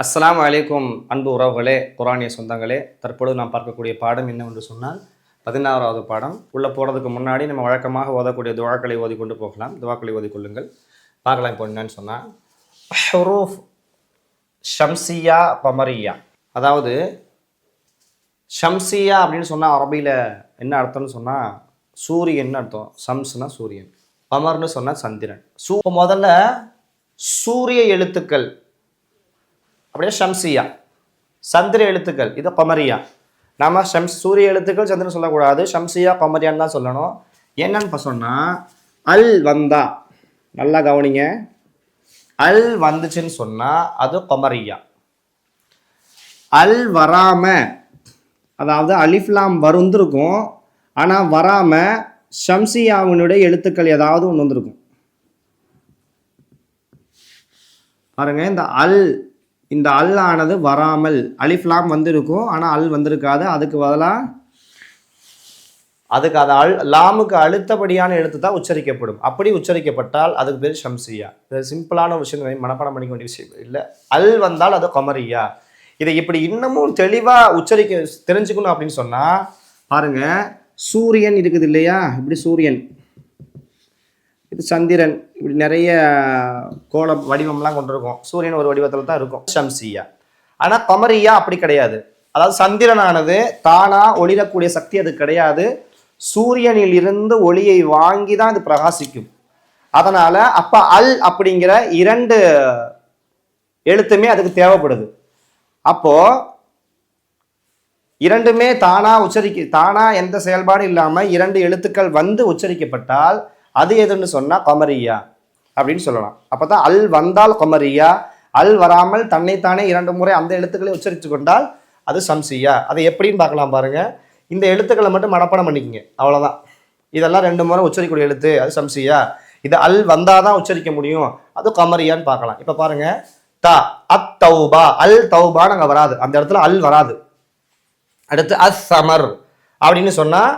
அஸ்லாம் அலைக்கும் அன்பு உறவுகளே குரானிய சொந்தங்களே. தற்பொழுது நாம் பார்க்கக்கூடிய பாடம் என்னவென்று சொன்னால் பதினாறாவது பாடம். உள்ளே போகிறதுக்கு முன்னாடி நம்ம வழக்கமாக ஓதக்கூடிய துவாக்களை ஓதிக்கொண்டு போகலாம். துவாக்களை ஓதிக்கொள்ளுங்கள் பார்க்கலாம் இப்போ என்னன்னு சொன்னால் ஹுரூஃப் ஷம்சியா பமரியா. அதாவது ஷம்சியா அப்படின்னு சொன்னால் அரபியில் என்ன அர்த்தம்னு சொன்னால் சூரியன் அர்த்தம். சம்ஸ்னா சூரியன். பமர்னு சொன்னால் சந்திரன். சூ முதல்ல சூரிய எழுத்துக்கள். அப்படியே ஷம்சியா. சந்திர எழுத்துக்கள் இது கொமரியா நாம ஷம்ஸ் சூரிய எழுத்துக்கள் சந்திரன் சொல்லக்கூடாது. ஷம்சியா கொமரியான்னு தான் சொல்லணும். என்னன்னு இப்ப சொன்னால் அல் வந்தா. நல்லா கவனிங்க. அல் வந்துச்சுன்னு சொன்னால் அது கொமரியா அல் வராம அதாவது அலிஃப்லாம் வருந்திருக்கும் ஆனால் வராம ஷம்சியாவினுடைய எழுத்துக்கள் ஏதாவது ஒன்று வந்திருக்கும். பாருங்க இந்த அல் இந்த அல் ஆனது வராமல் அலிஃப்லாம் வந்திருக்கும் ஆனால் அல் வந்திருக்காது. அதுக்கு பதிலாக அதுக்கு அது அல் லாமுக்கு அழுத்தபடியான எழுத்து தான் உச்சரிக்கப்படும். அப்படி உச்சரிக்கப்பட்டால் அதுக்கு பேர் ஷம்சியா. இது சிம்பிளான ஒரு விஷயம் மனப்பாடம் பண்ணிக்க வேண்டிய விஷயம் இல்லை. அல் வந்தால் அது கொமரியா. இதை இப்படி இன்னமும் தெளிவாக உச்சரிக்க தெரிஞ்சுக்கணும் அப்படின்னு சொன்னால் பாருங்க சூரியன் இருக்குது இல்லையா? இப்படி சூரியன். இது சந்திரன் இப்படி நிறைய கோல வடிவம்லாம் கொண்டிருக்கும். சூரியன் ஒரு வடிவத்தில் தான் இருக்கும். ஷம்சியா. ஆனால் கமரியா அப்படி கிடையாது. அதாவது சந்திரனானது தானா ஒளிரக்கூடிய சக்தி அது கிடையாது. சூரியனில் இருந்து ஒளியை வாங்கி தான் இது பிரகாசிக்கும். அதனால அப்ப அல் அப்படிங்கிற இரண்டு எழுத்துமே அதுக்கு தேவைப்படுது. அப்போ இரண்டுமே தானா உச்சரிக்க தானா எந்த செயல்பாடும் இல்லாமல் இரண்டு எழுத்துக்கள் வந்து உச்சரிக்கப்பட்டால் அது எதுன்னு சொன்னால் கொமரியா அப்படின்னு சொல்லலாம். அப்போ தான் அல் வந்தால் கொமரியா. அல் வராமல் தன்னைத்தானே இரண்டு முறை அந்த எழுத்துக்களை உச்சரித்து கொண்டால் அது சம்சியா. அதை எப்படின்னு பார்க்கலாம் பாருங்கள் இந்த எழுத்துக்களை மட்டும் மனப்பாடம் பண்ணிக்கோங்க. அவ்வளோதான் இதெல்லாம் ரெண்டு முறை உச்சரிக்கக்கூடிய எழுத்து. அது சம்சியா. இது அல் வந்தாதான் உச்சரிக்க முடியும். அது கமரியான்னு பார்க்கலாம். இப்போ பாருங்க. த அத் தௌபா. அல் தௌபான்னு அங்கே வராது. அந்த இடத்துல அல் வராது. அடுத்து அஸ் சமர் அப்படின்னு சொன்னால்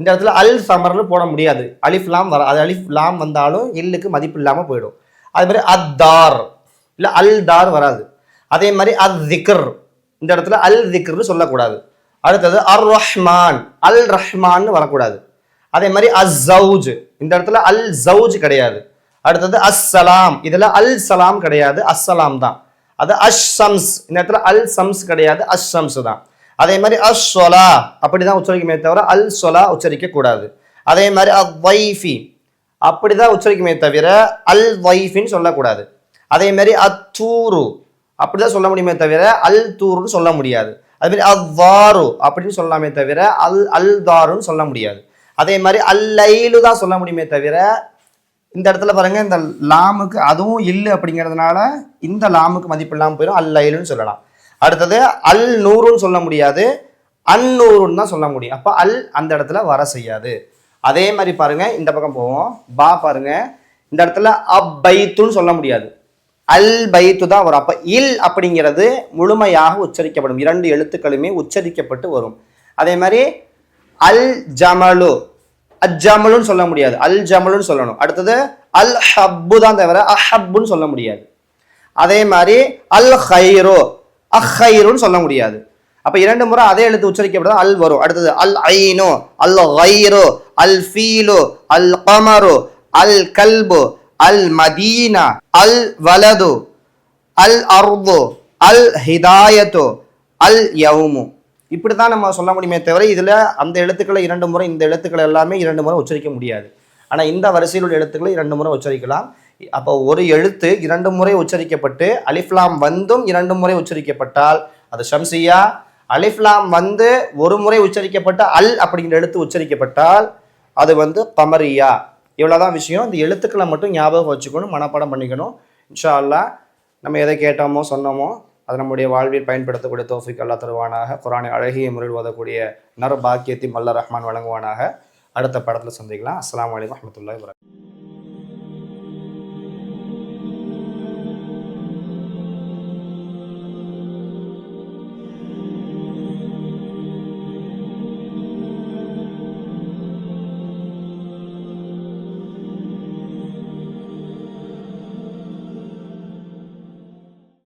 இந்த இடத்துல அல் சமர்னு போட முடியாது. அலிஃப் லாம் வர அது அலிஃப் லாம் வந்தாலும் இல்லுக்கு மதிப்பு இல்லாமல் போயிடும். அது மாதிரி அத்தார். இல்லை அல் தார் வராது. அதே மாதிரி அத் திக்ர். இந்த இடத்துல அல் திக்ர்னு சொல்லக்கூடாது. அடுத்தது அர் ரஹ்மான். அல் ரஹ்மான்னு வரக்கூடாது. அதே மாதிரி அஸ் ஜவுஜ் இந்த இடத்துல அல் ஜவுஜ் கிடையாது. அடுத்தது அஸ்ஸலாம் இதில் அல் சலாம் கிடையாது அஸ்ஸலாம் தான். அது அஷ் சம்ஸ் இந்த இடத்துல அல் சம்ஸ் கிடையாது அஷ் சம்ஸ் தான். அதே மாதிரி அஸ் சொலா அப்படிதான் உச்சரிக்குமே தவிர அல் சொலா உச்சரிக்க கூடாது அதே மாதிரி அ வைஃபி அப்படிதான் உச்சரிக்குமே தவிர அல் வைஃபின்னு சொல்லக்கூடாது. அதே மாதிரி அத்தூரு அப்படிதான் சொல்ல முடியுமே தவிர அல் தூருன்னு சொல்ல முடியாது. அதே மாதிரி அவ்வாறு அப்படின்னு சொல்லலாமே தவிர அல் அல் தாருன்னு சொல்ல முடியாது. அதே மாதிரி அல்லைலு தான் சொல்ல முடியுமே தவிர இந்த இடத்துல பாருங்க இந்த லாமுக்கு அதுவும் இல்லை அப்படிங்கிறதுனால இந்த லாமுக்கு மதிப்பு இல்லாமல் போயிடும் அல்லைலுன்னு சொல்லலாம். அடுத்தது அல் நூறுன்னு சொல்ல முடியாது. அந்நூறுன்னு தான் சொல்ல முடியும். அப்போ அல் அந்த இடத்துல வர செய்யாது. அதே மாதிரி பாருங்க இந்த பக்கம் போவோம். பா பாருங்க இந்த இடத்துல அப்பைத்துன்னு சொல்ல முடியாது. அல் பைத்து தான் வரும். அப்போ இல் அப்படிங்கிறது முழுமையாக உச்சரிக்கப்படும். இரண்டு எழுத்துக்களுமே உச்சரிக்கப்பட்டு வரும். அதே மாதிரி அல் ஜமலு அஜ்ஜமலுன்னு சொல்ல முடியாது. அல் ஜமலுன்னு சொல்லணும். அடுத்தது அல் ஹப்பு தான் தவிர அஹப்புன்னு சொல்ல முடியாது. அதே மாதிரி அல் ஹைரோ அஹைருன்னு சொல்ல முடியாது. அப்ப இரண்டு முறை அதே எழுத்து உச்சரிக்கப்படும் அல் வரும். அடுத்தது அல் ஐனோ அல் ஹைரு அல் ஃபீலோ அல் கமரோ அல் கல்பு அல் மதீனா அல் வலது அல் அர்து அல் ஹிதாயத்து அல் யவுமு இப்படி தான் நம்ம சொல்ல முடியுமே தவிர இதில் அந்த எழுத்துக்களை இரண்டு முறை இந்த எழுத்துக்களை எல்லாமே இரண்டு முறை உச்சரிக்க முடியாது. ஆனால் இந்த வரிசையில் உள்ள எழுத்துக்களை இரண்டு முறை உச்சரிக்கலாம். அப்போ ஒரு எழுத்து இரண்டு முறை உச்சரிக்கப்பட்டு அலிஃப்லாம் வந்தும் இரண்டு முறை உச்சரிக்கப்பட்டால் அது ஷம்சியா அலிஃப்லாம் வந்து ஒரு முறை உச்சரிக்கப்பட்ட அல் அப்படிங்கிற எழுத்து உச்சரிக்கப்பட்டால் அது வந்து கமரியா இவ்வளோதான் விஷயம். இந்த எழுத்துக்களை மட்டும் ஞாபகம் வச்சுக்கணும் மனப்பாடம் பண்ணிக்கணும். இன்ஷா அல்லாஹ் நம்ம எதை கேட்டோமோ சொன்னோமோ அது நம்முடைய வாழ்வில் பயன்படுத்தக்கூடிய தோஃபிக் அல்லா தருவானாக. குரானை அழகிய முறையில் ஓதக்கூடிய நர் பாக்கியத்தையும் அல்லா ரஹ்மான் வழங்குவானாக. அடுத்த படத்தில் சந்திக்கலாம். அஸ்லாம் அலைக்கும் வரஹ்மத்துல்லாஹி வபரகாத்துஹு